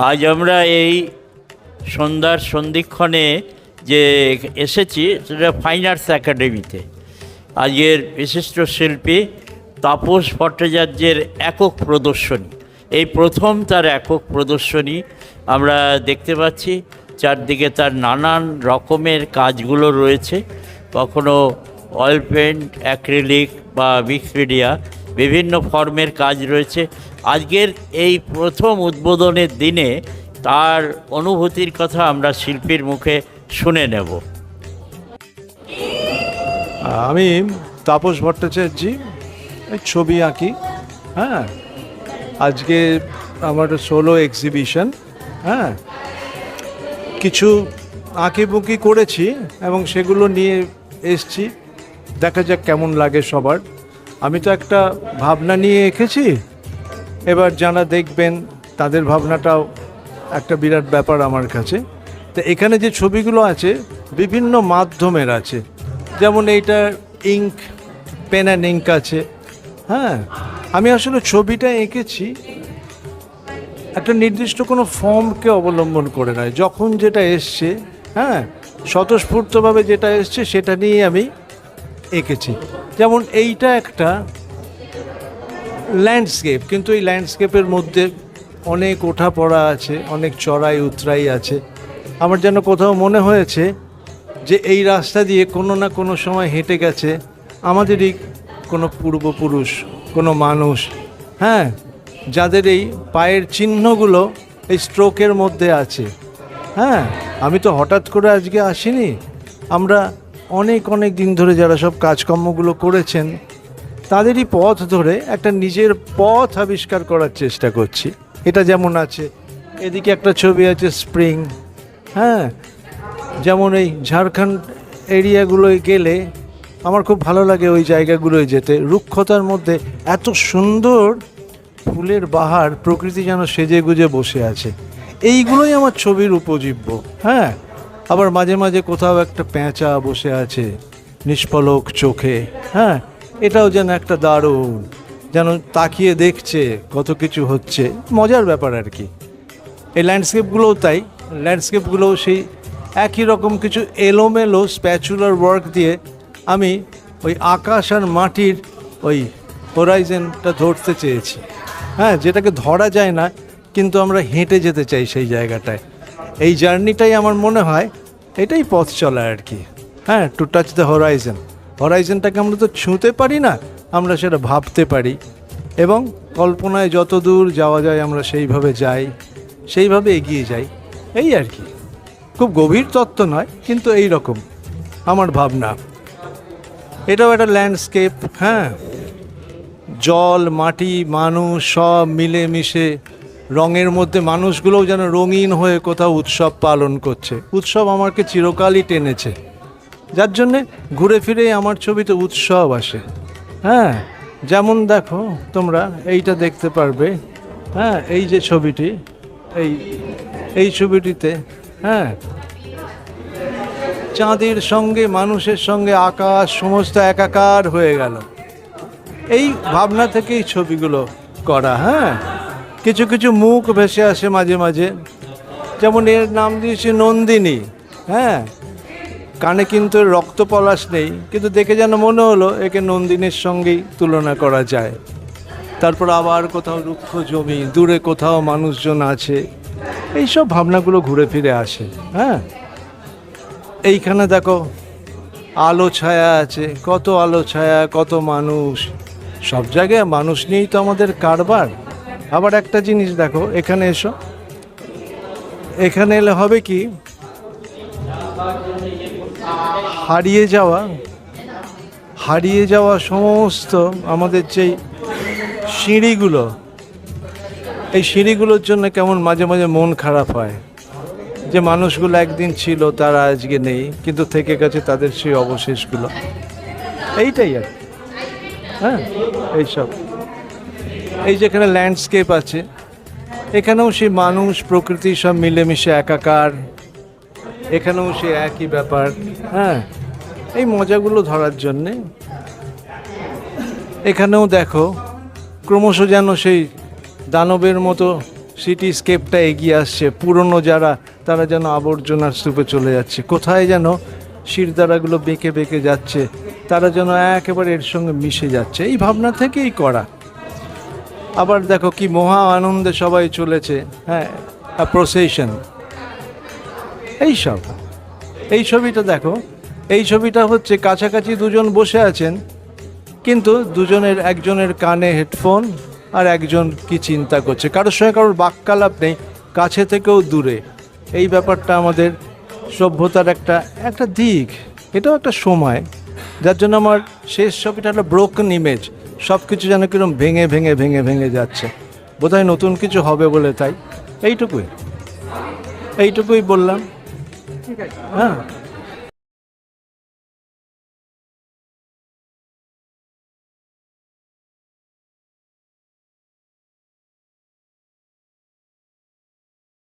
আজ আমরা এই সন্ধ্যার সন্ধিক্ষণে যে এসেছি, সেটা ফাইন আর্টস একাডেমিতে আজকের বিশিষ্ট শিল্পী তাপস ভট্টাচার্যের একক প্রদর্শনী। এই প্রথম তার একক প্রদর্শনী আমরা দেখতে পাচ্ছি। চারদিকে তার নানান রকমের কাজগুলো রয়েছে। কখনো অয়েল পেন্ট অ্যাক্রিলিক বা মিক্সমিডিয়া বিভিন্ন ফর্মের কাজ রয়েছে। আজকের এই প্রথম উদ্বোধনের দিনে তার অনুভূতির কথা আমরা শিল্পীর মুখে শুনে নেব। আমি তাপস ভট্টাচার্য ছবি আঁকি হ্যাঁ। আজকে আমার সোলো এক্সিবিশন হ্যাঁ। কিছু আঁকিবুকি করেছি এবং সেগুলো নিয়ে এসছি। দেখা যাক কেমন লাগে সবার। আমি তো একটা ভাবনা নিয়ে এঁকেছি এবার যারা দেখবেন, তাদের ভাবনাটাও একটা বিরাট ব্যাপার আমার কাছে। তো এখানে যে ছবিগুলো আছে, বিভিন্ন মাধ্যমের আছে। যেমন এইটা ইঙ্ক, পেন অ্যান্ড ইঙ্ক আছে। হ্যাঁ আমি আসলে ছবিটা এঁকেছি। একটা নির্দিষ্ট কোনো ফর্মকে অবলম্বন করে নয় যখন যেটা এসছে হ্যাঁ স্বতঃস্ফূর্তভাবে যেটা এসছে, সেটা নিয়ে আমি এঁকেছি। যেমন এইটা একটা ল্যান্ডস্কেপ কিন্তু এই ল্যান্ডস্কেপের মধ্যে অনেক ওঠা পড়া আছে, অনেক চড়াই উতরাই আছে। আমার যেন কোথাও মনে হয়েছে যে এই রাস্তা দিয়ে কোনো না কোনো সময় হেঁটে গেছে আমাদেরই কোনো পূর্বপুরুষ, কোনো মানুষ হ্যাঁ যাদের এই পায়ের চিহ্নগুলো এই স্ট্রোকের মধ্যে আছে। হ্যাঁ আমি তো হঠাৎ করে আজকে আসিনি। আমরা অনেক অনেক দিন ধরে যারা সব কাজকর্মগুলো করেছেন তাদেরই পথ ধরে একটা নিজের পথ আবিষ্কার করার চেষ্টা করছি। এটা যেমন আছে, এদিকে একটা ছবি আছে স্প্রিং হ্যাঁ? যেমন এই ঝাড়খণ্ড এরিয়াগুলোয় গেলে আমার খুব ভালো লাগে ওই জায়গাগুলোয় যেতে। রুক্ষতার মধ্যে এত সুন্দর ফুলের বাহার, প্রকৃতি যেন সেজে গুজে বসে আছে। এইগুলোই আমার ছবির উপজীব্য হ্যাঁ? আবার মাঝে মাঝে কোথাও একটা পেঁচা বসে আছে, নিষ্ফলক চোখে হ্যাঁ? এটাও যেন একটা দারুণ, যেন তাকিয়ে দেখছে কত কিছু হচ্ছে। মজার ব্যাপার আর কি। এই ল্যান্ডস্কেপগুলোও তাই। ল্যান্ডস্কেপগুলোও সেই একই রকম কিছু এলোমেলো স্প্যাচুলার ওয়ার্ক দিয়ে আমি ওই আকাশ আর মাটির ওই হোরাইজেনটা ধরতে চেয়েছি। হ্যাঁ যেটাকে ধরা যায় না, কিন্তু আমরা হেঁটে যেতে চাই সেই জায়গাটায়। এই জার্নিটাই আমার মনে হয় এটাই পথ চলা আর কি। হ্যাঁ টু টাচ দ্য হোরাইজন হরাইজনটাকে আমরা তো ছুঁতে পারি না, আমরা সেটা ভাবতে পারি। এবং কল্পনায় যত দূর যাওয়া যায়, আমরা সেইভাবে যাই, সেইভাবে এগিয়ে যাই। এই আর কি। খুব গভীর তত্ত্ব নয়, কিন্তু এই রকম। আমার ভাবনা। এটাও একটা ল্যান্ডস্কেপ হ্যাঁ। জল, মাটি, মানুষ, সব মিলেমিশে রঙের মধ্যে মানুষগুলোও যেন রঙিন হয়ে কোথাও উৎসব পালন করছে। উৎসব আমাকে চিরকালই টেনেছে। যার জন্যে ঘুরে ফিরে আমার ছবিতে উৎসব আসে। হ্যাঁ যেমন দেখো তোমরা এইটা দেখতে পারবে। হ্যাঁ এই যে ছবিটি, এই এই ছবিটিতে হ্যাঁ চাঁদের সঙ্গে, মানুষের সঙ্গে আকাশ সমস্ত একাকার হয়ে গেল। এই ভাবনা থেকেই ছবিগুলো করা হ্যাঁ। কিছু কিছু মুখ ভেসে আসে মাঝে মাঝে। যেমন এর নাম দিয়েছি নন্দিনী হ্যাঁ। কানে কিন্তু রক্ত পলাশ নেই, কিন্তু দেখে যেন মনে হলো একে নন্দিনীর সঙ্গেই তুলনা করা যায়। তারপর আবার কোথাও রুক্ষ জমি, দূরে কোথাও মানুষজন আছে। এইসব ভাবনাগুলো ঘুরে ফিরে আসে হ্যাঁ? এইখানে দেখো, আলো ছায়া আছে, কত আলো ছায়া, কত মানুষ। সব জায়গায় মানুষ নিয়েই তো আমাদের কারবার। আবার একটা জিনিস দেখো, এখানে এসো। এখানে এলে হবে কি? হারিয়ে যাওয়া হারিয়ে যাওয়া সমস্ত আমাদের যেই সিঁড়িগুলো, এই সিঁড়িগুলোর জন্য কেমন মাঝে মাঝে মন খারাপ হয়। যে মানুষগুলো একদিন ছিল, তারা আজকে নেই, কিন্তু থেকে গেছে তাদের সেই অবশেষগুলো। এইটাই আর হ্যাঁ এইসব। এই যেখানে ল্যান্ডস্কেপ আছে, এখানেও সেই মানুষ, প্রকৃতি সব মিলেমিশে একাকার এখানেও সে একই ব্যাপার হ্যাঁ? এই মজাগুলো ধরার জন্যে। এখানেও দেখো, ক্রমশ যেন সেই দানবের মতো সিটিস্কেপটা এগিয়ে আসছে। পুরনো যারা, তারা যেন আবর্জনার স্তূপে চলে যাচ্ছে। কোথায় যেন শিরদাঁড়াগুলো বেঁকে বেঁকে যাচ্ছে, তারা যেন একেবারে এর সঙ্গে মিশে যাচ্ছে। এই ভাবনা থেকেই করা। আবার দেখো কি মহা আনন্দে সবাই চলেছে হ্যাঁ প্রসেশন এইসব এই ছবিটা দেখো। এই ছবিটা হচ্ছে কাছাকাছি দুজন বসে আছেন, কিন্তু দুজনের একজনের কানে হেডফোন আর একজন কি চিন্তা করছে। কারোর সঙ্গে কারোর বাক্যালাপ নেই, কাছে থেকেও দূরে। এই ব্যাপারটা আমাদের সভ্যতার একটা একটা দিক। এটাও একটা সময়। যার জন্য আমার শেষ ছবিটা একটা ব্রোকন ইমেজ সব কিছু যেন কিরম ভেঙে ভেঙে ভেঙে ভেঙে যাচ্ছে। বোধহয় নতুন কিছু হবে বলে তাই। এইটুকুই। এইটুকুই বললাম। হ্যাঁ